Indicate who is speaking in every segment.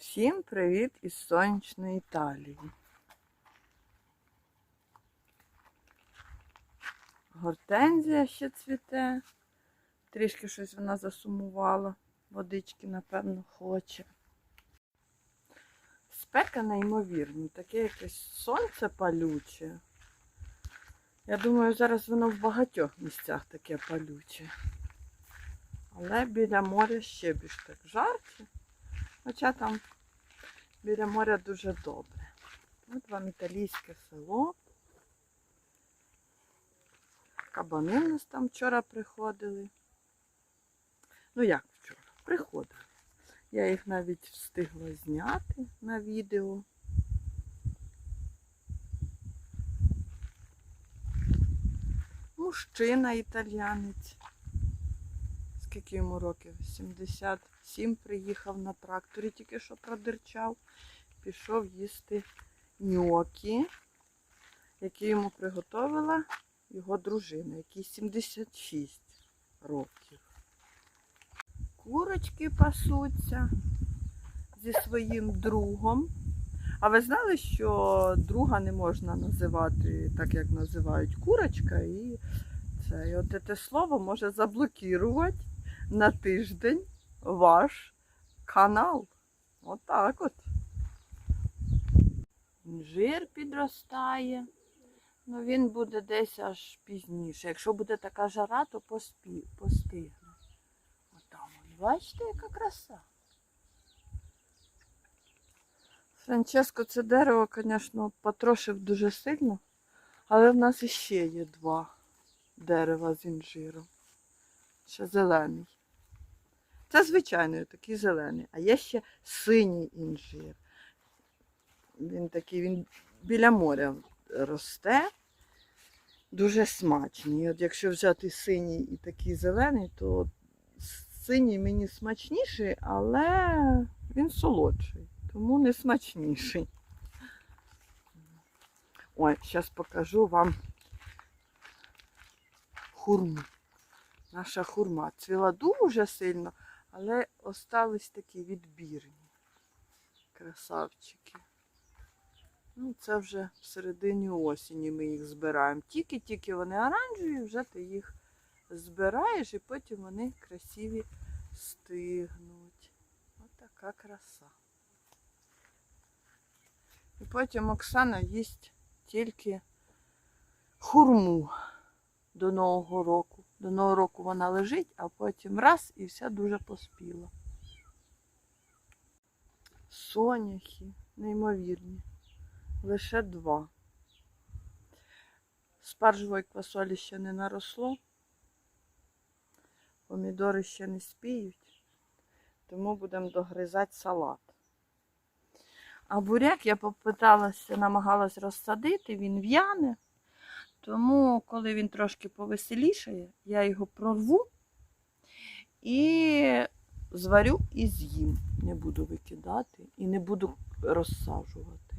Speaker 1: Всім привіт із сонячної Італії. Гортензія ще цвіте. Трішки щось вона засумувала. Водички, напевно, хоче. Спека неймовірна, таке якесь сонце палюче. Я думаю, зараз воно в багатьох місцях таке палюче. Але біля моря ще більш так жарче. Хоча там біля моря дуже добре. От вам італійське село. Кабани в нас там вчора приходили. Ну як вчора? Приходили. Я їх навіть встигла зняти на відео. Мужчина італіянець. Скільки йому років? 77 приїхав на тракторі, тільки що продирчав. Пішов їсти ньокі, які йому приготувала його дружина, якій 76 років. Курочки пасуться зі своїм другом. А ви знали, що друга не можна називати так, як називають курочка, і це і от це слово може заблокувати на тиждень ваш канал. Отак от. Інжир підростає. Ну він буде десь аж пізніше. Якщо буде така жара, то поспі, постигне. Отам, от. бачите, яка краса. Франческо це дерево, звісно, потрошив дуже сильно, але в нас іще є два дерева з інжиром. Ще зелений. Це звичайний такий зелений, а є ще синій інжир. Він такий, він біля моря росте, дуже смачний. От якщо взяти синій і такий зелений, то синій мені смачніший, але він солодший, тому не смачніший. Ой, зараз покажу вам хурму. Наша хурма цвіла дуже сильно, але остались такі відбірні. Красавчики. Ну, це вже в середині осені ми їх збираємо. Тільки-тільки вони оранжеві, вже ти їх збираєш і потім вони красиві стигнуть. Ось така краса. І потім Оксана їсть тільки хурму до Нового року. До Нового року вона лежить, а потім раз і вся дуже поспіла. Соняхи, неймовірні. Лише два. Спаржової квасолі ще не наросло. Помідори ще не спіють, тому будемо догризати салат. А буряк я попиталася, намагалась розсадити, він в'яне. Тому, коли він трошки повеселішає, я його прорву і зварю і з'їм. Не буду викидати і не буду розсаджувати.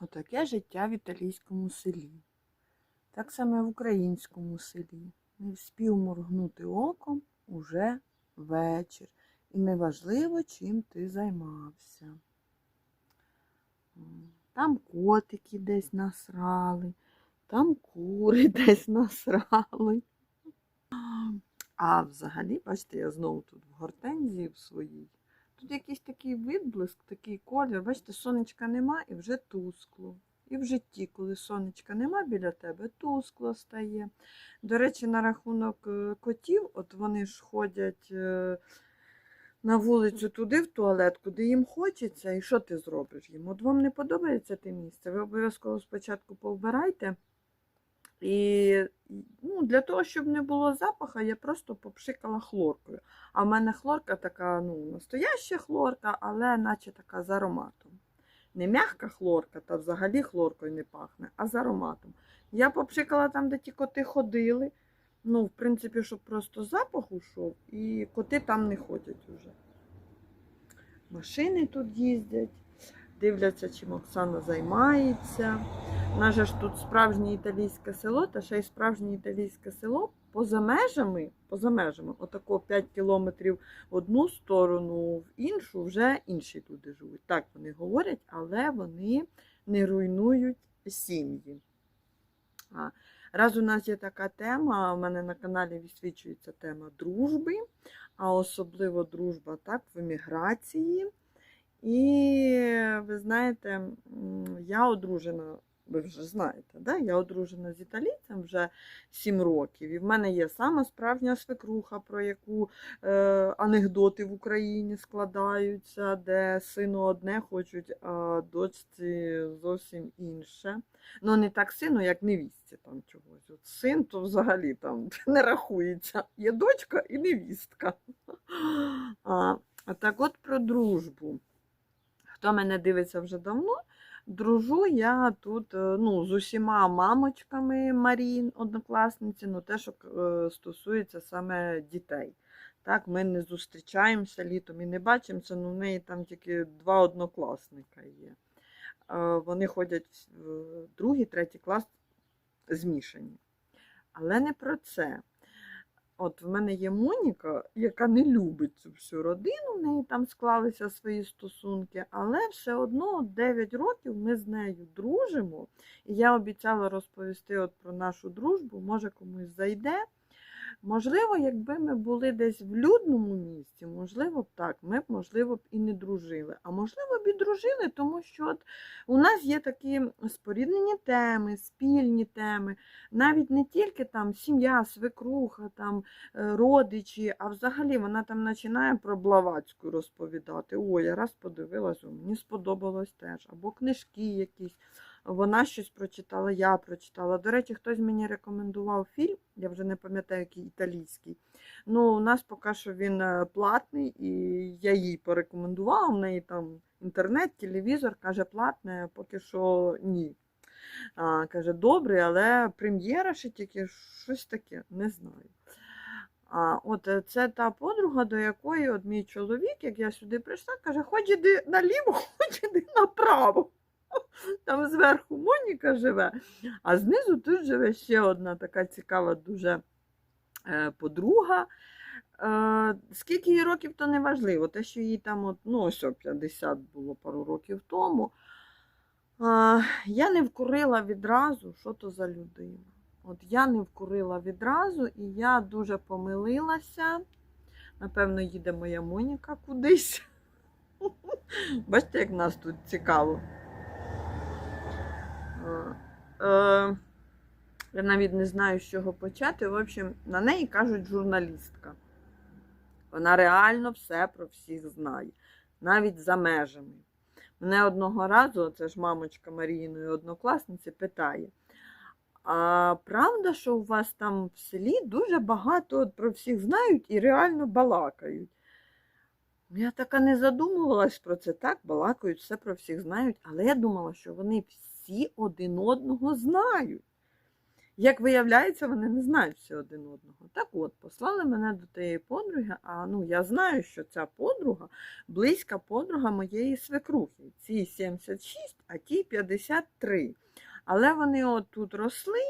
Speaker 1: Отаке життя в італійському селі. Так само в українському селі. Не вспів моргнути оком уже вечір. І неважливо, чим ти займався. Там котики десь насрали, там кури десь насрали. А взагалі, бачите, я знову тут в гортензії в своїй. Тут якийсь такий відблиск, такий колір. Бачите, сонечка нема і вже тускло. І в житті, коли сонечка нема біля тебе, тускло стає. До речі, на рахунок е, котів, от вони ж ходять е, на вулицю туди, в туалет, куди їм хочеться, і що ти зробиш їм? От вам не подобається те місце, ви обов'язково спочатку повбирайте. І ну, для того, щоб не було запаха, я просто попшикала хлоркою. А в мене хлорка така, ну, настояща хлорка, але наче така з ароматом. Не м'яка хлорка, та взагалі хлоркою не пахне, а з ароматом. Я попшикала там, де ті коти ходили. Ну, в принципі, щоб просто запах ушов, і коти там не ходять уже. Машини тут їздять, дивляться, чим Оксана займається. У нас же ж тут справжнє італійське село, та ще й справжнє італійське село поза межами, поза межами, отако 5 кілометрів в одну сторону, в іншу вже інші люди живуть. Так вони говорять, але вони не руйнують сім'ї. Раз у нас є така тема, у мене на каналі висвічується тема дружби, а особливо дружба так, в еміграції. І ви знаєте, я одружена, ви вже знаєте, да? я одружена з італійцем вже 7 років. І в мене є сама справжня свекруха, про яку е, анекдоти в Україні складаються, де сину одне хочуть, а дочці зовсім інше. Ну, не так сину, як невістці там чогось. От син то взагалі там не рахується. Є дочка і невістка. А, а так от про дружбу. Хто мене дивиться вже давно, дружу я тут е, ну, з усіма мамочками Марін, однокласниці, ну те, що е, стосується саме дітей. Так, ми не зустрічаємося літом і не бачимося, ну в неї там тільки два однокласника є. Е, Вони ходять в другий, третій клас змішані. Але не про це. От в мене є Моніка, яка не любить цю всю родину, в неї там склалися свої стосунки, але все одно 9 років ми з нею дружимо. І я обіцяла розповісти от про нашу дружбу, може комусь зайде. Можливо, якби ми були десь в людному місці, можливо б так, ми б, можливо б, і не дружили. А можливо б і дружили, тому що от у нас є такі споріднені теми, спільні теми, навіть не тільки там сім'я, свекруха, там е, родичі, а взагалі вона там починає про Блаватську розповідати. Ой, я раз подивилась, о, мені сподобалось теж. Або книжки якісь. Вона щось прочитала, я прочитала. До речі, хтось мені рекомендував фільм, я вже не пам'ятаю, який італійський. Ну, у нас поки що він е, платний, і я їй порекомендувала. У неї там інтернет, телевізор, каже, платне, поки що ні. А, Каже, добрий, але прем'єра ще тільки щось таке, не знаю. А, от е, це та подруга, до якої от мій чоловік, як я сюди прийшла, каже, хоч іди наліво, хоч іди направо. Там зверху Моніка живе, а знизу тут живе ще одна така цікава дуже е, подруга. Е, Скільки їй років, то не важливо. Те, що їй там от, ну, ось 50 було пару років тому. Е, Я не вкурила відразу, що то за людина. От я не вкурила відразу, і я дуже помилилася. Напевно, їде моя Моніка кудись. Бачите, як нас тут цікаво. Е, Я навіть не знаю, з чого почати. В общем, на неї кажуть журналістка. Вона реально все про всіх знає, навіть за межами. Мене одного разу, це ж мамочка Маріїної однокласниці, питає: а правда, що у вас там в селі дуже багато от про всіх знають і реально балакають? Я така не задумувалась про це. Так, балакають, все про всіх знають, але я думала, що вони всі один одного знають. Як виявляється, вони не знають всі один одного. Так от, послали мене до тієї подруги, а ну, я знаю, що ця подруга близька подруга моєї свекрухи. Цій 76, а тій 53. Але вони от тут росли,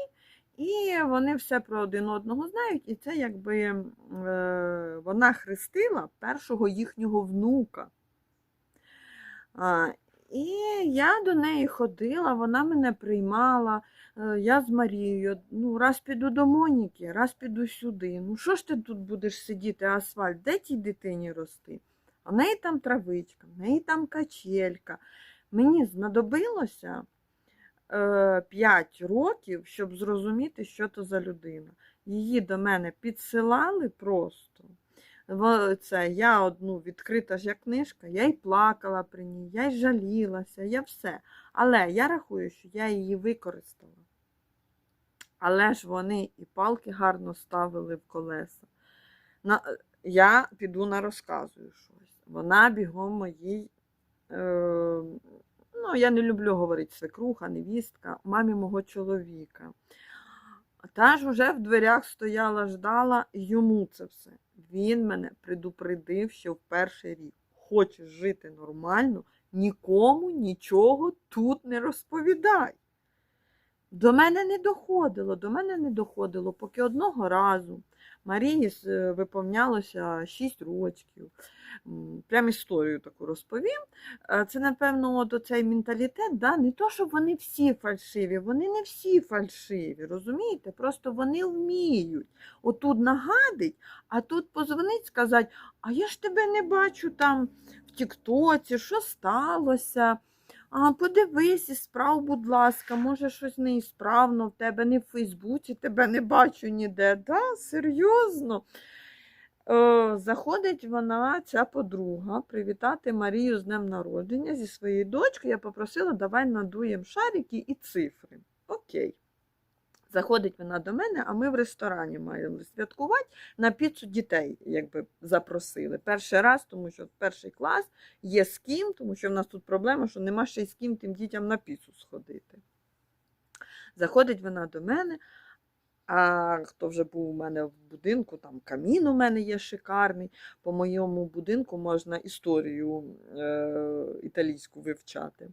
Speaker 1: і вони все про один одного знають. І це якби е, вона хрестила першого їхнього внука. А, і я до неї ходила, вона мене приймала. Е, Я з Марією, ну, раз піду до Моніки, раз піду сюди. Ну, що ж ти тут будеш сидіти, асфальт, де тій дитині рости? А в неї там травичка, в неї там качелька. Мені знадобилося е, 5 років, щоб зрозуміти, що то за людина. Її до мене підсилали просто. Це я одну відкрита ж як книжка, я й плакала при ній, я й жалілася, я все. Але я рахую, що я її використала. Але ж вони і палки гарно ставили в колеса. На, я піду на розказую щось. Вона бігом моїй. Е, ну, я не люблю говорити свекруха, невістка, мамі мого чоловіка. Та ж уже в дверях стояла, ждала йому це все. Він мене предупредив, що в перший рік хочеш жити нормально, нікому нічого тут не розповідай. До мене не доходило, до мене не доходило, поки одного разу Марії е, виповнялося 6 років. Прям історію таку розповім. Це, напевно, от оцей менталітет, да? не то, що вони всі фальшиві, вони не всі фальшиві, розумієте? Просто вони вміють. Отут нагадить, а тут позвонить, сказати, а я ж тебе не бачу там в Тіктоці, що сталося? А, подивись справ, будь ласка, може щось неісправно в тебе, не в Фейсбуці, тебе не бачу ніде. Да? Серйозно? Е, заходить вона, ця подруга, привітати Марію з днем народження зі своєю дочкою. Я попросила, давай надуємо шарики і цифри. Окей. Заходить вона до мене, а ми в ресторані маємо святкувати на піцу дітей, якби запросили. Перший раз, тому що перший клас є з ким, тому що в нас тут проблема, що нема ще й з ким тим дітям на піцу сходити. Заходить вона до мене, а хто вже був у мене в будинку, там камін у мене є шикарний. По моєму будинку можна історію е, італійську вивчати.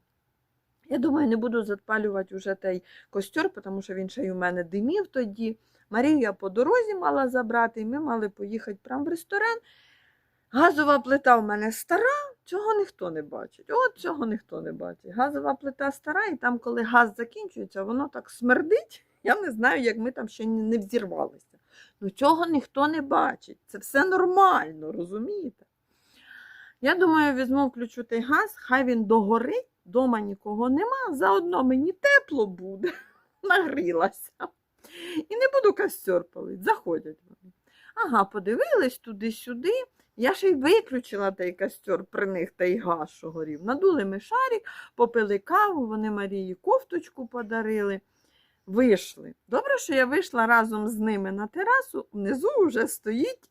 Speaker 1: Я думаю, не буду запалювати вже той костер, тому що він ще й у мене димів тоді. Марію я по дорозі мала забрати, і ми мали поїхати прямо в ресторан. Газова плита в мене стара, цього ніхто не бачить. От цього ніхто не бачить. Газова плита стара, і там, коли газ закінчується, воно так смердить. Я не знаю, як ми там ще не взірвалися. Ну цього ніхто не бачить. Це все нормально, розумієте? Я думаю, візьму включу той газ, хай він догорить, дома нікого нема, заодно мені тепло буде, нагрілася. І не буду костер палити. Заходять вони. Ага, подивились туди-сюди. Я ще й виключила той костер при них той газ, що горів. Надули ми шарик, попили каву, вони Марії кофточку подарили. Вийшли. Добре, що я вийшла разом з ними на терасу, внизу вже стоїть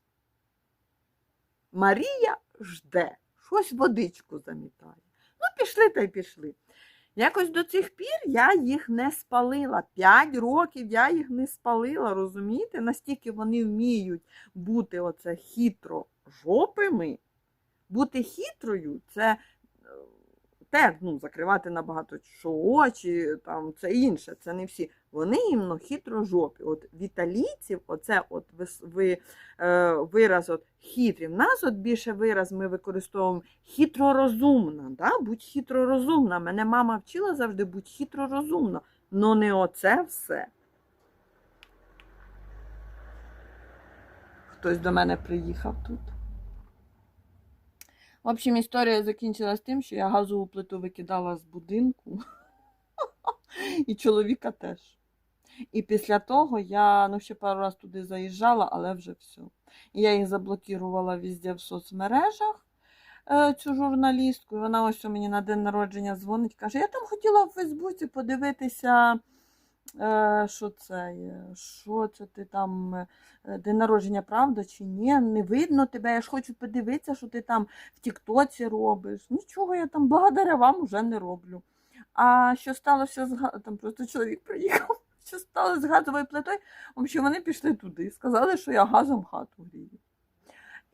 Speaker 1: Марія жде, щось водичку замітає. Ну, пішли та й пішли. Якось до цих пір я їх не спалила. П'ять років я їх не спалила, розумієте? Настільки вони вміють бути оце хитро жопими. Бути хитрою це те, ну, закривати набагато що очі, там, це інше, це не всі. Вони іменно хитрожопі. От в італійців оце от ви, е, вираз от хитрі. В нас от більше вираз ми використовуємо хитророзумна. Да? Будь хитророзумна. Мене мама вчила завжди будь хитророзумна. Ну не оце все. Хтось до мене приїхав тут. В общем, історія закінчилась тим, що я газову плиту викидала з будинку. І чоловіка теж. І після того я ну, ще пару разів туди заїжджала, але вже все. І я їх заблокувала везде в соцмережах, е, цю журналістку. І вона ось у мені на день народження дзвонить, каже: Я там хотіла в Фейсбуці подивитися, що це, що це ти там, е, день народження, правда чи ні? Не видно тебе. Я ж хочу подивитися, що ти там в Тіктоці робиш. Нічого я там благодаря вам уже не роблю. А що сталося з га- там просто чоловік приїхав. Що сталося з газовою плитою? В вони пішли туди, сказали, що я газом хату грію.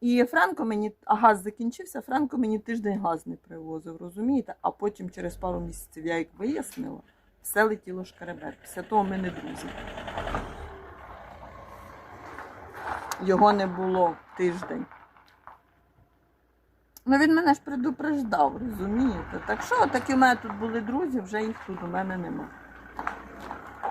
Speaker 1: І Франко мені, а газ закінчився, Франко мені тиждень газ не привозив, розумієте? А потім через пару місяців я як вияснила, все летіло шкаребет. Після того ми не друзі. Його не було тиждень. Ну, він мене ж предупреждав, розумієте? Так що, такі в мене тут були друзі, вже їх тут у мене нема.